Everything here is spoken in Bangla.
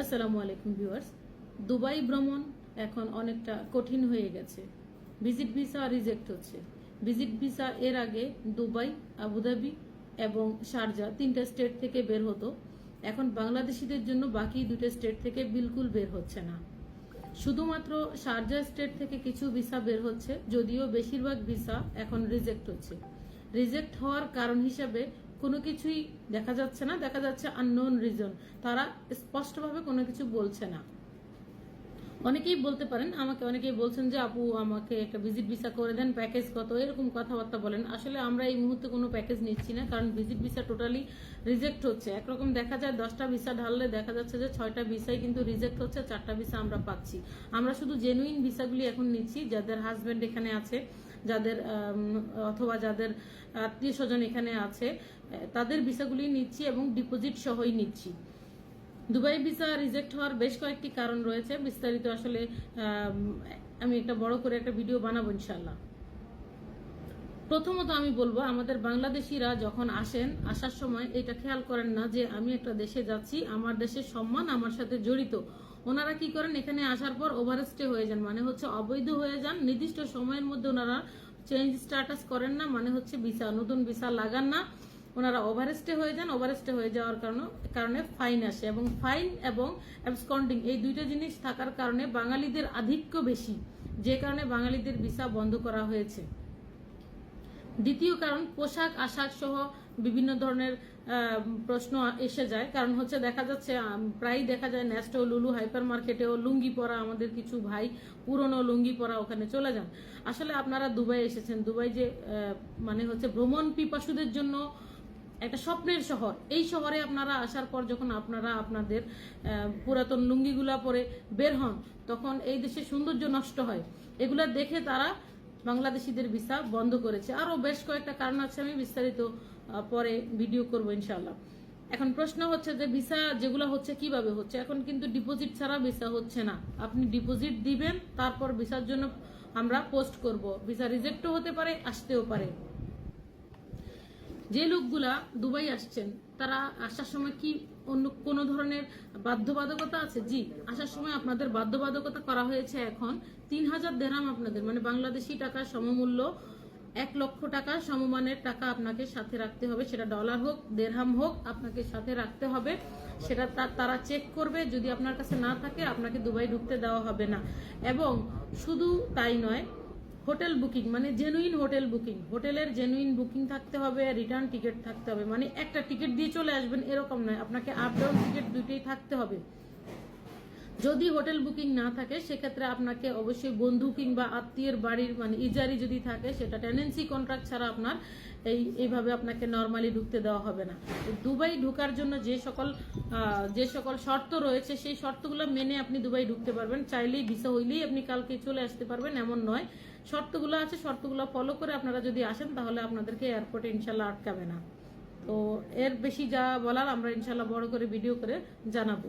আসসালামু আলাইকুম ভিউয়ার্স। দুবাই ভ্রমণ এখন অনেকটা কঠিন হয়ে গেছে। ভিজিট ভিসা রিজেক্ট হচ্ছে। ভিজিট ভিসা এর আগে দুবাই, আবুধাবি এবং শারজা তিনটা স্টেট থেকে বের হতো। এখন বাংলাদেশিদের জন্য বাকি দুটো স্টেট থেকে বিলকুল বের হচ্ছে না। শুধুমাত্র শারজা স্টেট থেকে কিছু ভিসা বের হচ্ছে, যদিও বেশিরভাগ ভিসা এখন রিজেক্ট হচ্ছে। রিজেক্ট হওয়ার কারণ হিসেবে কোনো কিছুই দেখা যাচ্ছে না, দেখা যাচ্ছে আননোন রিজন তারা স্পষ্টভাবে কোনো কিছু বলছে না। অনেকেই বলতে পারেন, আমাকে অনেকেই বলছেন যে, আপু, আমাকে একটা ভিজিট ভিসা করে দেন প্যাকেজ কত? এরকম কথাবার্তা বলেন। আসলে আমরা এই মুহূর্তে কোনো প্যাকেজ নিচ্ছি না, কারণ ভিজিট ভিসা টোটালি রিজেক্ট হচ্ছে। একরকম দেখা যায়, দশটা ভিসা ঢাললে দেখা যাচ্ছে যে, ছয়টা ভিসাই কিন্তু রিজেক্ট হচ্ছে, চারটা ভিসা আমরা পাচ্ছি। আমরা শুধু জেনুইন ভিসাগুলি এখন নিচ্ছি, যাদের হাজব্যান্ড এখানে আছে। যাদের অথবা যাদের আত্মীয় স্বজন এখানে আছে, তাদের ভিসাগুলি নিচ্ছি এবং ডিপোজিট সহই নিচ্ছি। দুবাই ভিসা রিজেক্ট হওয়ার বেশ কয়েকটি কারণ রয়েছে। বিস্তারিত আসলে আমি একটা বড় করে একটা ভিডিও বানাবো ইনশাল্লাহ প্রথমত আমি বলব, আমাদের বাংলাদেশিরা যখন আসেন, আসার সময় এটা খেয়াল করেন না যে আমি একটা দেশে যাচ্ছি, আমার দেশের সম্মান আমার সাথে জড়িত। ওনারা কি করেন, এখানে আসার পর ওভারস্টে হয়ে যান মানে হচ্ছে অবৈধ হয়ে যান, নির্দিষ্ট সময়ের মধ্যে ওনারা চেঞ্জ স্ট্যাটাস করেন না মানে হচ্ছে ভিসা নতুন ভিসা লাগান না। ওনারা ওভারস্টে হয়ে যান ওভারস্টে হয়ে যাওয়ার কারণে কারণে ফাইন আসে এবং ফাইন এবং অ্যাবসকন্ডিং এই দুইটা জিনিস থাকার কারণে বাঙালিদের আধিক্য বেশি, যে কারণে বাঙালিদের ভিসা বন্ধ করা হয়েছে। দ্বিতীয় কারণ পোশাক আশাক সহ বিভিন্ন ধরনের প্রশ্ন এসে যায়। কারণ হচ্ছে দেখা যাচ্ছে আম, প্রায়ই দেখা যায় ন্যাস্টো লুলু হাইপার মার্কেটেও লুঙ্গি পরা আমাদের কিছু ভাই পুরনো লুঙ্গি পরা ওখানে চলে যান। আসলে আপনারা দুবাই এসেছেন। দুবাই যে মানে হচ্ছে ভ্রমণ পিপাসুদের জন্য একটা স্বপ্নের শহর। এই শহরে আপনারা আসার পর যখন আপনারা আপনাদের পুরাতন লুঙ্গিগুলা পরে বের হন তখন এই দেশের সৌন্দর্য নষ্ট হয়। এগুলা দেখে তারা বাংলাদেশিদের ভিসা বন্ধ করেছে। আরও বেশ কয়েকটা কারণ আছে, আমি বিস্তারিত পরে ভিডিও করব ইনশাল্লাহ এখন প্রশ্ন হচ্ছে যে ভিসা যেগুলো হচ্ছে কীভাবে হচ্ছে? এখন কিন্তু ডিপোজিট ছাড়া ভিসা হচ্ছে না। আপনি ডিপোজিট দিবেন, তারপর ভিসার জন্য আমরা পোস্ট করব। ভিসা রিজেক্টও হতে পারে, আসতেও পারে। যে লোকগুলা দুবাই আসছেন তারা আসার সময় কি অন্য কোনো ধরনের বাধ্যবাধকতা আছে? জি, আসার সময় আপনাদের বাধ্যবাধকতা করা হয়েছে এখন। তিন হাজার দেড়হাম আপনাদের মানে বাংলাদেশি টাকার সমমূল্য, এক লক্ষ টাকা সমমানের টাকা আপনাকে সাথে রাখতে হবে। সেটা ডলার হোক, দেড়হাম হোক, আপনাকে সাথে রাখতে হবে। সেটা তারা চেক করবে। যদি আপনার কাছে না থাকে, আপনাকে দুবাই ঢুকতে দেওয়া হবে না। এবং শুধু তাই নয় হোটেল বুকিং মানে জেনুইন হোটেল বুকিং। হোটেলের জেনুইন বুকিং থাকতে হবে রিটার্ন টিকিট থাকতে হবে মানে একটা টিকিট দিয়ে চলে আসবেন এরকম নয়, আপনাকে আপ ডাউন টিকিট দুটোই থাকতে হবে। যদি হোটেল বুকিং না থাকে, সেক্ষেত্রে আপনাকে অবশ্যই বন্ধু কিংবা আত্মীয়ের বাড়ির মানে ইজারি যদি থাকে, সেটা টেনেন্সি কন্ট্রাক্ট ছাড়া আপনার এই, এইভাবে আপনাকে নর্মালি ঢুকতে দেওয়া হবে না। দুবাই ঢোকার জন্য যে সকল যে সকল শর্ত রয়েছে, সেই শর্তগুলো মেনে আপনি দুবাই ঢুকতে পারবেন। চাইলেই ভিসা হইলেই আপনি কালকে চলে আসতে পারবেন, এমন নয়। শর্তগুলো আছে, শর্তগুলো ফলো করে আপনারা যদি আসেন, তাহলে আপনাদেরকে এয়ারপোর্টে ইনশাল্লাহ আটকাবে না। তো এর বেশি যা বলার, আমরা ইনশাল্লাহ বড় করে ভিডিও করে জানাব।